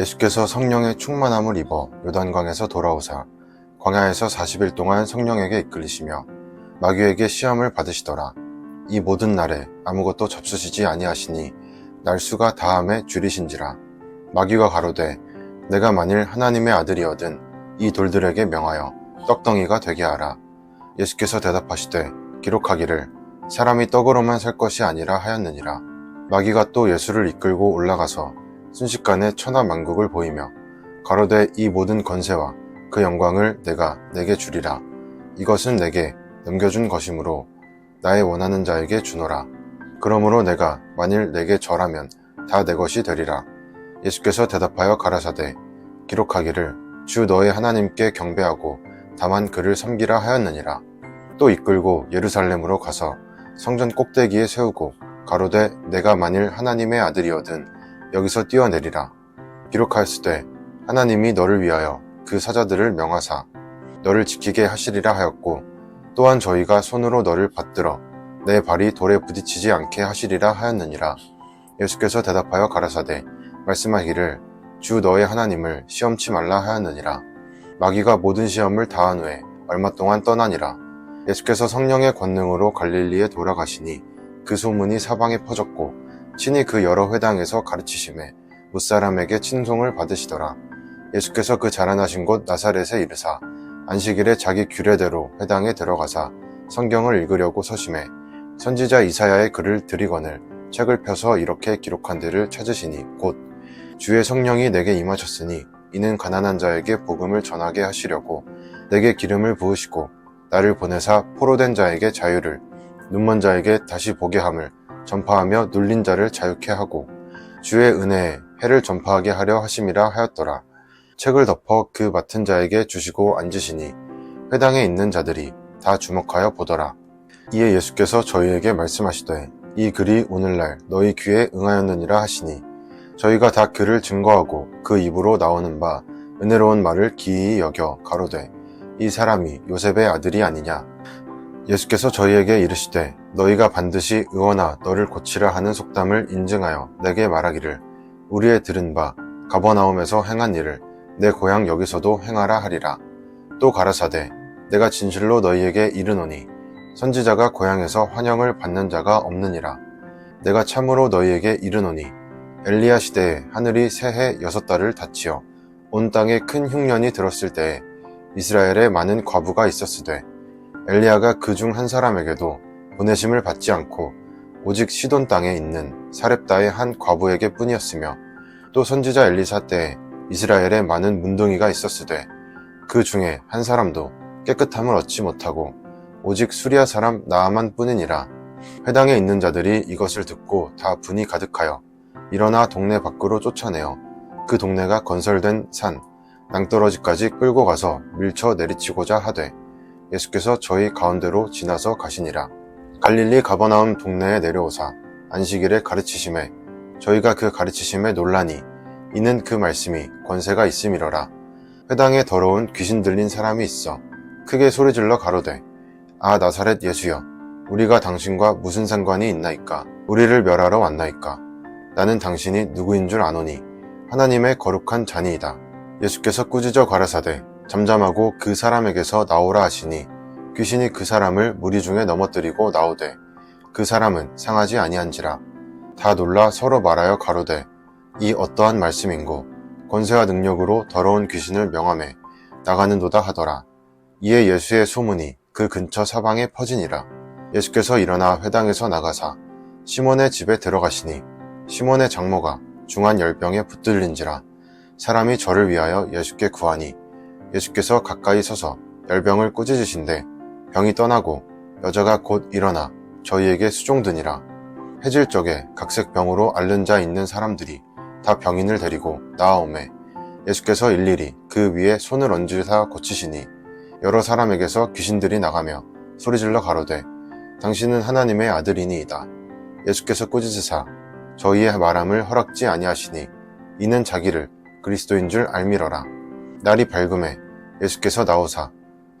예수께서 성령의 충만함을 입어 요단강에서 돌아오사 광야에서 40일 동안 성령에게 이끌리시며 마귀에게 시험을 받으시더라. 이 모든 날에 아무것도 접수시지 아니하시니 날수가 다함에 줄이신지라. 마귀가 가로되 내가 만일 하나님의 아들이어든 이 돌들에게 명하여 떡덩이가 되게 하라. 예수께서 대답하시되 기록하기를 사람이 떡으로만 살 것이 아니라 하였느니라. 마귀가 또 예수를 이끌고 올라가서 순식간에 천하 만국을 보이며 가로되 이 모든 권세와 그 영광을 내가 내게 주리라. 이것은 내게 넘겨준 것이므로 나의 원하는 자에게 주노라. 그러므로 내가 만일 내게 절하면 다 내 것이 되리라. 예수께서 대답하여 가라사대 기록하기를 주 너의 하나님께 경배하고 다만 그를 섬기라 하였느니라. 또 이끌고 예루살렘으로 가서 성전 꼭대기에 세우고 가로되 내가 만일 하나님의 아들이어든 여기서 뛰어내리라. 기록하였으되 하나님이 너를 위하여 그 사자들을 명하사 너를 지키게 하시리라 하였고 또한 저희가 손으로 너를 받들어 내 발이 돌에 부딪히지 않게 하시리라 하였느니라. 예수께서 대답하여 가라사대 말씀하기를 주 너의 하나님을 시험치 말라 하였느니라. 마귀가 모든 시험을 다한 후에 얼마 동안 떠나니라. 예수께서 성령의 권능으로 갈릴리에 돌아가시니 그 소문이 사방에 퍼졌고 친히 그 여러 회당에서 가르치심에 무사람에게 친송을 받으시더라. 예수께서 그 자라나신 곳 나사렛에 이르사 안식일에 자기 규례대로 회당에 들어가사 성경을 읽으려고 서심해 선지자 이사야의 글을 들이거늘 책을 펴서 이렇게 기록한 데를 찾으시니 곧 주의 성령이 내게 임하셨으니 이는 가난한 자에게 복음을 전하게 하시려고 내게 기름을 부으시고 나를 보내사 포로된 자에게 자유를 눈먼 자에게 다시 보게 함을 전파하며 눌린 자를 자유케 하고 주의 은혜에 해를 전파하게 하려 하심이라 하였더라. 책을 덮어 그 맡은 자에게 주시고 앉으시니 회당에 있는 자들이 다 주목하여 보더라. 이에 예수께서 저희에게 말씀하시되 이 글이 오늘날 너희 귀에 응하였느니라 하시니 저희가 다 그를 증거하고 그 입으로 나오는 바 은혜로운 말을 기이히 여겨 가로되 이 사람이 요셉의 아들이 아니냐 예수께서 저희에게 이르시되 너희가 반드시 의원아 너를 고치라 하는 속담을 인증하여 내게 말하기를 우리의 들은 바 가버나움에서 행한 일을 내 고향 여기서도 행하라 하리라. 또 가라사대 내가 진실로 너희에게 이르노니 선지자가 고향에서 환영을 받는 자가 없느니라. 내가 참으로 너희에게 이르노니 엘리야 시대에 하늘이 새해 여섯 달을 닫히어 온 땅에 큰 흉년이 들었을 때에 이스라엘에 많은 과부가 있었으되 엘리야가 그 중 한 사람에게도 보내심을 받지 않고 오직 시돈 땅에 있는 사렙다의 한 과부에게 뿐이었으며 또 선지자 엘리사 때에 이스라엘에 많은 문둥이가 있었으되 그 중에 한 사람도 깨끗함을 얻지 못하고 오직 수리아 사람 나아만 뿐이니라. 회당에 있는 자들이 이것을 듣고 다 분이 가득하여 일어나 동네 밖으로 쫓아내어 그 동네가 건설된 산 낭떠러지까지 끌고 가서 밀쳐 내리치고자 하되 예수께서 저희 가운데로 지나서 가시니라 갈릴리 가버나움 동네에 내려오사 안식일에 가르치심에 저희가 그 가르치심에 놀라니 이는 그 말씀이 권세가 있음이러라. 회당에 더러운 귀신 들린 사람이 있어 크게 소리질러 가로되 아 나사렛 예수여 우리가 당신과 무슨 상관이 있나이까? 우리를 멸하러 왔나이까? 나는 당신이 누구인 줄 아노니 하나님의 거룩한 자니이다. 예수께서 꾸짖어 가라사대 잠잠하고 그 사람에게서 나오라 하시니 귀신이 그 사람을 무리 중에 넘어뜨리고 나오되 그 사람은 상하지 아니한지라. 다 놀라 서로 말하여 가로되 이 어떠한 말씀인고 권세와 능력으로 더러운 귀신을 명함에 나가는도다 하더라. 이에 예수의 소문이 그 근처 사방에 퍼지니라. 예수께서 일어나 회당에서 나가사 시몬의 집에 들어가시니 시몬의 장모가 중한 열병에 붙들린지라 사람이 저를 위하여 예수께 구하니 예수께서 가까이 서서 열병을 꾸짖으신데 병이 떠나고 여자가 곧 일어나 저희에게 수종드니라. 해질 적에 각색 병으로 앓는 자 있는 사람들이 다 병인을 데리고 나아오매 예수께서 일일이 그 위에 손을 얹으사 고치시니 여러 사람에게서 귀신들이 나가며 소리질러 가로되 당신은 하나님의 아들이니이다. 예수께서 꾸짖으사 저희의 말함을 허락지 아니하시니 이는 자기를 그리스도인 줄 알미러라. 날이 밝음에 예수께서 나오사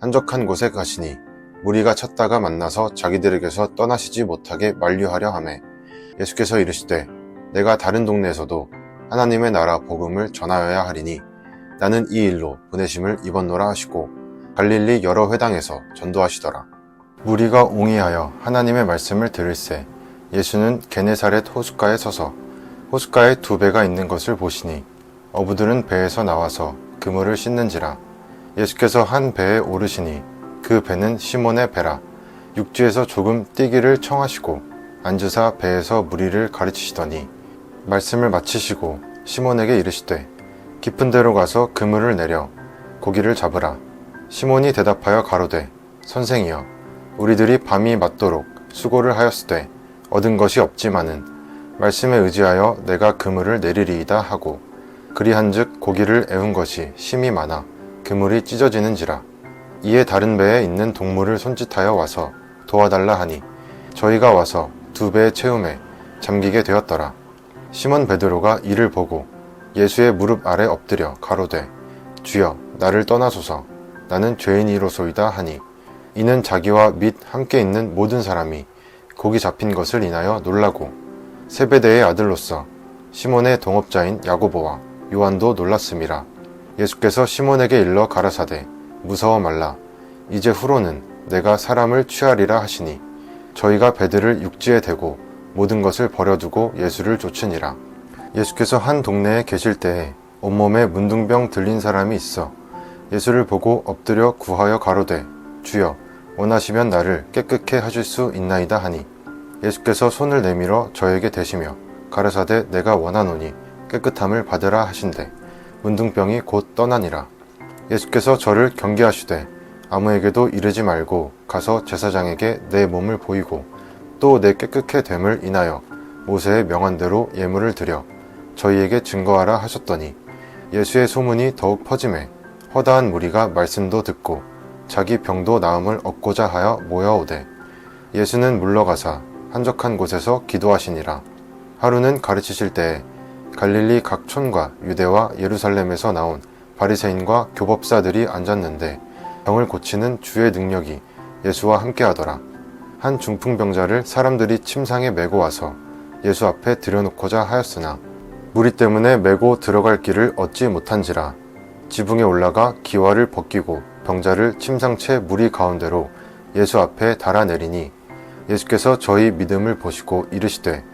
한적한 곳에 가시니 무리가 찾다가 만나서 자기들에게서 떠나시지 못하게 만류하려 하매 예수께서 이르시되 내가 다른 동네에서도 하나님의 나라 복음을 전하여야 하리니 나는 이 일로 보내심을 입었노라 하시고 갈릴리 여러 회당에서 전도하시더라. 무리가 옹이하여 하나님의 말씀을 들을새 예수는 게네사렛 호숫가에 서서 호숫가에 두 배가 있는 것을 보시니 어부들은 배에서 나와서 그물을 씻는지라 예수께서 한 배에 오르시니 그 배는 시몬의 배라. 육지에서 조금 뛰기를 청하시고 앉으사 배에서 무리를 가르치시더니 말씀을 마치시고 시몬에게 이르시되 깊은 데로 가서 그물을 내려 고기를 잡으라. 시몬이 대답하여 가로되 선생이여 우리들이 밤이 맞도록 수고를 하였으되 얻은 것이 없지만은 말씀에 의지하여 내가 그물을 내리리이다 하고 그리한즉 고기를 애운 것이 심이 많아 그물이 찢어지는지라 이에 다른 배에 있는 동물을 손짓하여 와서 도와달라 하니 저희가 와서 두 배의 채움에 잠기게 되었더라. 시몬 베드로가 이를 보고 예수의 무릎 아래 엎드려 가로되 주여 나를 떠나소서. 나는 죄인이로소이다 하니 이는 자기와 및 함께 있는 모든 사람이 고기 잡힌 것을 인하여 놀라고 세베대의 아들로서 시몬의 동업자인 야고보와 요한도 놀랐음이라 예수께서 시몬에게 일러 가라사대 무서워 말라. 이제 후로는 내가 사람을 취하리라 하시니 저희가 배들을 육지에 대고 모든 것을 버려두고 예수를 쫓으니라. 예수께서 한 동네에 계실 때에 온몸에 문둥병 들린 사람이 있어 예수를 보고 엎드려 구하여 가로되 주여 원하시면 나를 깨끗게 하실 수 있나이다 하니. 예수께서 손을 내밀어 저에게 대시며 가르사대 내가 원하노니 깨끗함을 받으라 하신대. 문둥병이 곧 떠나니라 예수께서 저를 경계하시되 아무에게도 이르지 말고 가서 제사장에게 내 몸을 보이고 또 내 깨끗게 됨을 인하여 모세의 명한대로 예물을 드려 저희에게 증거하라 하셨더니 예수의 소문이 더욱 퍼짐에 허다한 무리가 말씀도 듣고 자기 병도 나음을 얻고자 하여 모여오되 예수는 물러가사 한적한 곳에서 기도하시니라. 하루는 가르치실 때에 갈릴리 각 촌과 유대와 예루살렘에서 나온 바리새인과 교법사들이 앉았는데 병을 고치는 주의 능력이 예수와 함께하더라. 한 중풍병자를 사람들이 침상에 메고 와서 예수 앞에 들여놓고자 하였으나 무리 때문에 메고 들어갈 길을 얻지 못한지라 지붕에 올라가 기와를 벗기고 병자를 침상채 무리 가운데로 예수 앞에 달아내리니 예수께서 저희 믿음을 보시고 이르시되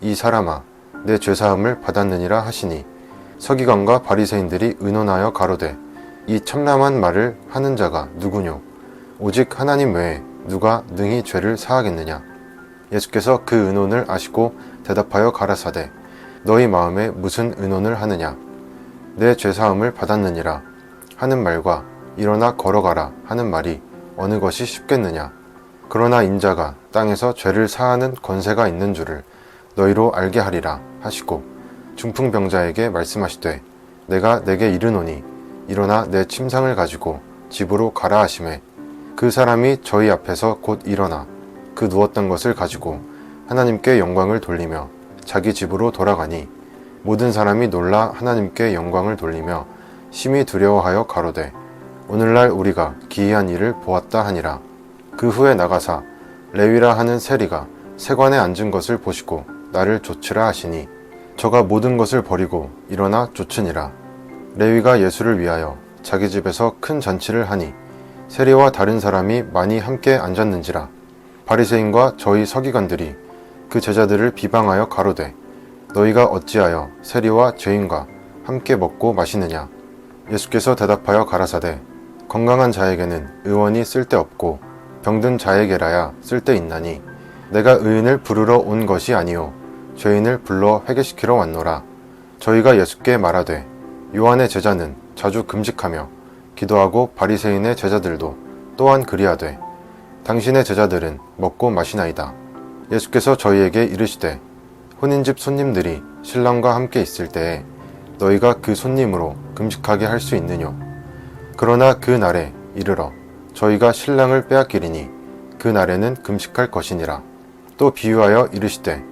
이 사람아 내 죄사함을 받았느니라 하시니 서기관과 바리새인들이 의논하여 가로되 이 참람한 말을 하는 자가 누구뇨? 오직 하나님 외에 누가 능히 죄를 사하겠느냐? 예수께서 그 의논을 아시고 대답하여 가라사대 너희 마음에 무슨 의논을 하느냐? 내 죄사함을 받았느니라. 하는 말과 일어나 걸어가라 하는 말이 어느 것이 쉽겠느냐? 그러나 인자가 땅에서 죄를 사하는 권세가 있는 줄을 너희로 알게 하리라 하시고 중풍병자에게 말씀하시되 내가 내게 이르노니 일어나 내 침상을 가지고 집으로 가라 하심에 그 사람이 저희 앞에서 곧 일어나 그 누웠던 것을 가지고 하나님께 영광을 돌리며 자기 집으로 돌아가니 모든 사람이 놀라 하나님께 영광을 돌리며 심히 두려워하여 가로되 오늘날 우리가 기이한 일을 보았다 하니라. 그 후에 나가사 레위라 하는 세리가 세관에 앉은 것을 보시고 나를 좇으라 하시니 저가 모든 것을 버리고 일어나 쫓으니라. 레위가 예수를 위하여 자기 집에서 큰 잔치를 하니 세리와 다른 사람이 많이 함께 앉았는지라. 바리새인과 저희 서기관들이 그 제자들을 비방하여 가로되 너희가 어찌하여 세리와 죄인과 함께 먹고 마시느냐? 예수께서 대답하여 가라사대 건강한 자에게는 의원이 쓸데없고 병든 자에게라야 쓸데 있나니 내가 의인을 부르러 온 것이 아니요 죄인을 불러 회개시키러 왔노라. 저희가 예수께 말하되 요한의 제자는 자주 금식하며 기도하고 바리새인의 제자들도 또한 그리하되 당신의 제자들은 먹고 마시나이다. 예수께서 저희에게 이르시되 혼인집 손님들이 신랑과 함께 있을 때에 너희가 그 손님으로 금식하게 할 수 있느뇨? 그러나 그 날에 이르러 저희가 신랑을 빼앗기리니 그 날에는 금식할 것이니라. 또 비유하여 이르시되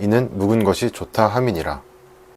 이는 묵은 것이 좋다 함이니라.